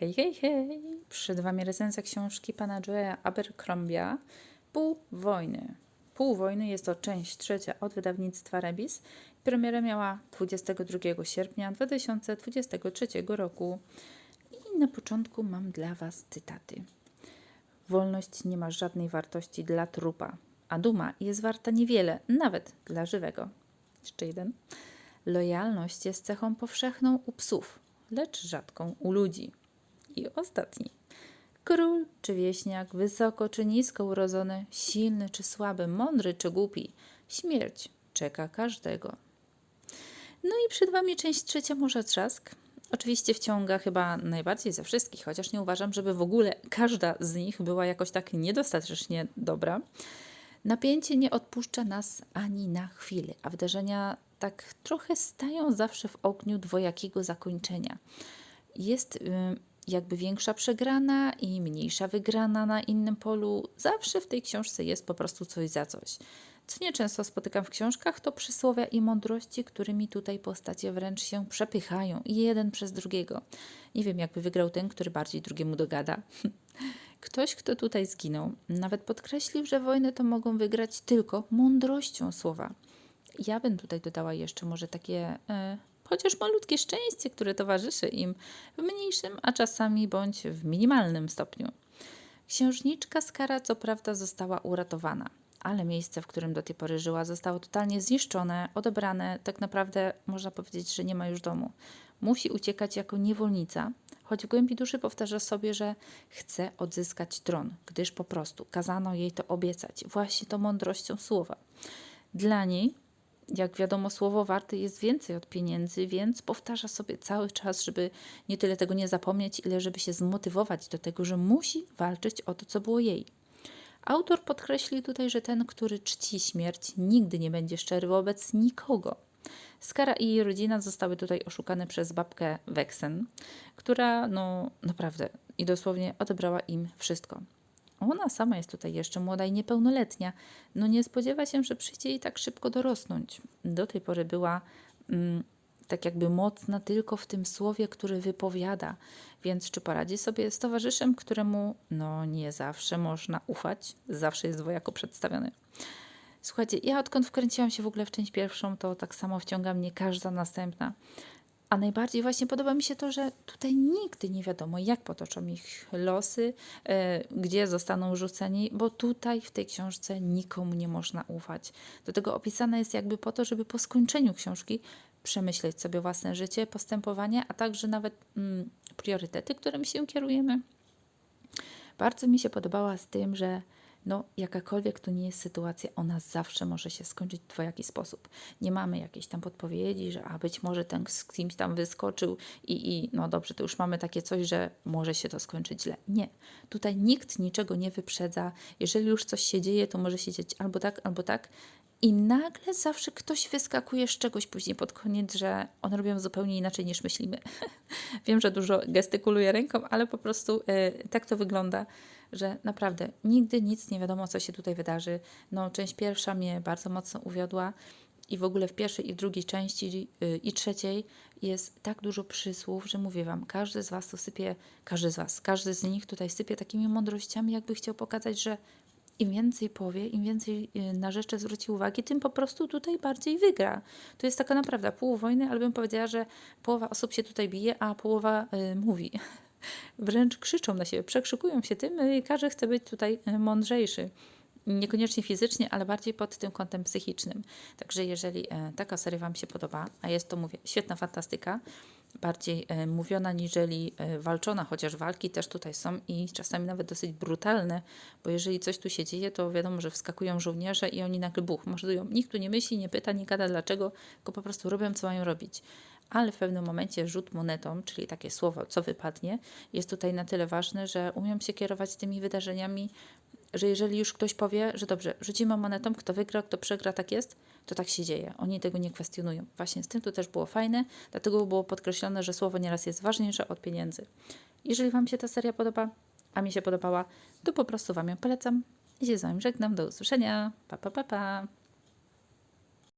Hej, hej, hej! Przed Wami recenzja książki pana Joe'a Abercrombia Pół wojny. Pół wojny jest to część trzecia od wydawnictwa Rebis. Premierę miała 22 sierpnia 2023 roku. I na początku mam dla Was cytaty. Wolność nie ma żadnej wartości dla trupa, a duma jest warta niewiele, nawet dla żywego. Jeszcze jeden. Lojalność jest cechą powszechną u psów, lecz rzadką u ludzi. I ostatni. Król czy wieśniak, wysoko czy nisko urodzony, silny czy słaby, mądry czy głupi, śmierć czeka każdego. No i przed Wami część trzecia Morza Trzask. Oczywiście wciąga chyba najbardziej ze wszystkich, chociaż nie uważam, żeby w ogóle każda z nich była jakoś tak niedostatecznie dobra. Napięcie nie odpuszcza nas ani na chwilę, a wydarzenia tak trochę stają zawsze w ogniu dwojakiego zakończenia. Jest jakby większa przegrana i mniejsza wygrana na innym polu. Zawsze w tej książce jest po prostu coś za coś. Co nieczęsto spotykam w książkach, to przysłowia i mądrości, którymi tutaj postacie wręcz się przepychają i jeden przez drugiego. Nie wiem, jakby wygrał ten, który bardziej drugiemu dogada. Ktoś, kto tutaj zginął, nawet podkreślił, że wojny to mogą wygrać tylko mądrością słowa. Ja bym tutaj dodała jeszcze może takie, e, chociaż malutkie szczęście, które towarzyszy im w mniejszym, a czasami bądź w minimalnym stopniu. Księżniczka Skara co prawda została uratowana, ale miejsce, w którym do tej pory żyła, zostało totalnie zniszczone, odebrane. Tak naprawdę można powiedzieć, że nie ma już domu. Musi uciekać jako niewolnica, choć w głębi duszy powtarza sobie, że chce odzyskać tron, gdyż po prostu kazano jej to obiecać, właśnie tą mądrością słowa. Dla niej, jak wiadomo, słowo warte jest więcej od pieniędzy, więc powtarza sobie cały czas, żeby nie tyle tego nie zapomnieć, ile żeby się zmotywować do tego, że musi walczyć o to, co było jej. Autor podkreślił tutaj, że ten, który czci śmierć, nigdy nie będzie szczery wobec nikogo. Skara i jej rodzina zostały tutaj oszukane przez babkę Weksen, która, no naprawdę i dosłownie odebrała im wszystko. Ona sama jest tutaj jeszcze młoda i niepełnoletnia. No nie spodziewa się, że przyjdzie jej tak szybko dorosnąć. Do tej pory była mm, tak jakby mocna tylko w tym słowie, który wypowiada. Więc czy poradzi sobie z towarzyszem, któremu no nie zawsze można ufać, zawsze jest dwojako przedstawiony. Słuchajcie, ja odkąd wkręciłam się w ogóle w część pierwszą, to tak samo wciąga mnie każda następna. A najbardziej właśnie podoba mi się to, że tutaj nigdy nie wiadomo, jak potoczą ich losy, e, gdzie zostaną rzuceni, bo tutaj w tej książce nikomu nie można ufać. Do tego opisane jest jakby po to, żeby po skończeniu książki przemyśleć sobie własne życie, postępowanie, a także nawet mm, priorytety, którymi się kierujemy. Bardzo mi się podobała z tym, że no, jakakolwiek to nie jest sytuacja, ona zawsze może się skończyć w dwojaki sposób. Nie mamy jakiejś tam podpowiedzi, że a być może ten z kimś tam wyskoczył i, i no dobrze, to już mamy takie coś, że może się to skończyć źle. Nie. Tutaj nikt niczego nie wyprzedza. Jeżeli już coś się dzieje, to może się dziać albo tak, albo tak. I nagle zawsze ktoś wyskakuje z czegoś później pod koniec, że one robią zupełnie inaczej niż myślimy. Wiem, że dużo gestykuluję ręką, ale po prostu y, tak to wygląda, że naprawdę nigdy nic nie wiadomo, co się tutaj wydarzy. No, część pierwsza mnie bardzo mocno uwiodła. I w ogóle w pierwszej i drugiej części y, i trzeciej jest tak dużo przysłów, że mówię Wam, każdy z Was to sypie, każdy z Was, każdy z nich tutaj sypie takimi mądrościami, jakby chciał pokazać, że im więcej powie, im więcej y, na rzeczy zwróci uwagi, tym po prostu tutaj bardziej wygra. To jest taka naprawdę pół wojny, ale bym powiedziała, że połowa osób się tutaj bije, a połowa y, mówi. Wręcz krzyczą na siebie, przekrzykują się tym, y, każdy chce być tutaj y, mądrzejszy. Niekoniecznie fizycznie, ale bardziej pod tym kątem psychicznym. Także jeżeli e, taka seria Wam się podoba, a jest to, mówię, świetna fantastyka, bardziej e, mówiona niżeli e, walczona, chociaż walki też tutaj są i czasami nawet dosyć brutalne, bo jeżeli coś tu się dzieje, to wiadomo, że wskakują żołnierze i oni nagle buch, mordują. Nikt tu nie myśli, nie pyta, nie gada dlaczego, tylko po prostu robią, co mają robić. Ale w pewnym momencie rzut monetą, czyli takie słowo, co wypadnie, jest tutaj na tyle ważne, że umiem się kierować tymi wydarzeniami, że jeżeli już ktoś powie, że dobrze, rzucimy monetą, kto wygra, kto przegra, tak jest, to tak się dzieje. Oni tego nie kwestionują. Właśnie z tym to też było fajne, dlatego było podkreślone, że słowo nieraz jest ważniejsze od pieniędzy. Jeżeli Wam się ta seria podoba, a mi się podobała, to po prostu Wam ją polecam i się z Wami żegnam. Do usłyszenia. Pa, pa, pa, pa.